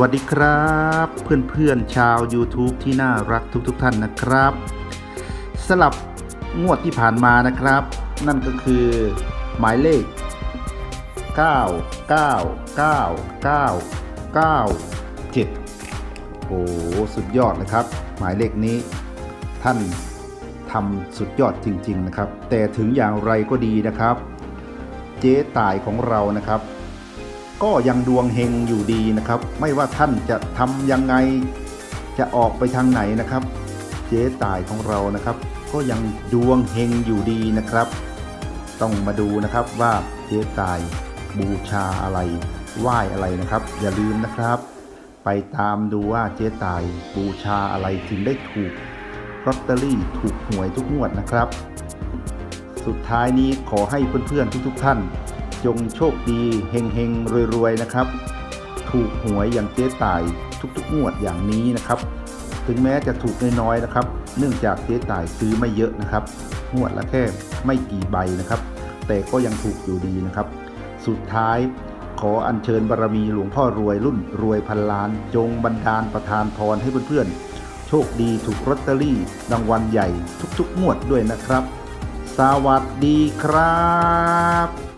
วัสดีครับ เพื่อนๆชาว YouTube ที่น่ารักทุกๆทท่านนะครับสลับงวดที่ผ่านมานะครับ นั่นก็คือหมายเลข 9 9 9 9 9 7 โอ้โหสุดยอดเลยครับ หมายเลขนี้ ท่านทำสุดยอดจริง ๆ นะครับ แต่ถึงอย่างไรก็ดีนะครับ เจ๊ตายของเรานะครับ ก็ยังดวงเฮงอยู่ดีนะครับ ไม่ว่าท่านจะทำยังไงจะออกไปทางไหนนะครับ เจ๊ต่ายของเรานะครับ ก็ยังดวงเฮงอยู่ดีนะครับ ต้องมาดูนะครับว่าเจ๊ต่ายบูชาอะไรไหว้อะไรนะครับ อย่าลืมนะครับ ไปตามดูว่าเจ๊ต่ายบูชาอะไรถึงได้ถูกลอตเตอรี่ถูกหวยทุกงวดนะครับ สุดท้ายนี้ขอให้เพื่อนๆทุกๆท่าน จงโชคดีเฮงเฮงรวยๆนะครับ ถูกหวยอย่างเจ๊ต่ายทุกๆงวดอย่างนี้นะครับ ถึงแม้จะถูกน้อยๆนะครับ เนื่องจากเจ๊ต่ายซื้อไม่เยอะนะครับงวดละแค่ไม่กี่ใบนะครับ แต่ก็ยังถูกอยู่ดีนะครับ สุดท้ายขออัญเชิญบารมีหลวงพ่อรวยรุ่นรวยพันล้าน จงบันดาลประทานพรให้เพื่อนๆ โชคดีถูกลอตเตอรี่รางวัลใหญ่ทุกๆงวดด้วยนะครับ สวัสดีครับ